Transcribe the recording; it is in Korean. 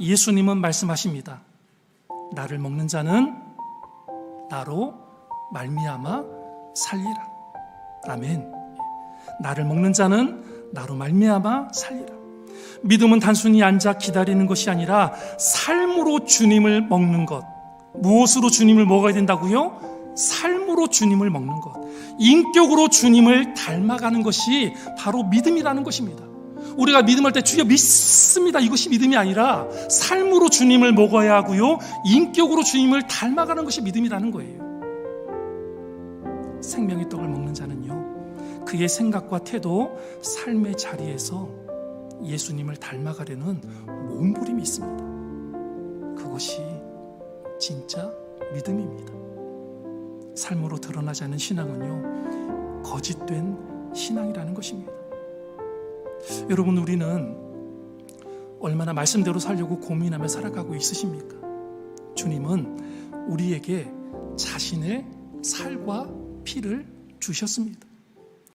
예수님은 말씀하십니다. 나를 먹는 자는 나로 말미암아 살리라. 아멘. 나를 먹는 자는 나로 말미암아 살리라. 믿음은 단순히 앉아 기다리는 것이 아니라 삶으로 주님을 먹는 것. 무엇으로 주님을 먹어야 된다고요? 삶으로 주님을 먹는 것. 인격으로 주님을 닮아가는 것이 바로 믿음이라는 것입니다. 우리가 믿음할 때 주여 믿습니다. 이것이 믿음이 아니라 삶으로 주님을 먹어야 하고요. 인격으로 주님을 닮아가는 것이 믿음이라는 거예요. 생명의 떡을 먹는 자는요. 그의 생각과 태도, 삶의 자리에서 예수님을 닮아가려는 몸부림이 있습니다. 그것이 진짜 믿음입니다. 삶으로 드러나지 않는 신앙은요, 거짓된 신앙이라는 것입니다. 여러분, 우리는 얼마나 말씀대로 살려고 고민하며 살아가고 있으십니까? 주님은 우리에게 자신의 살과 피를 주셨습니다.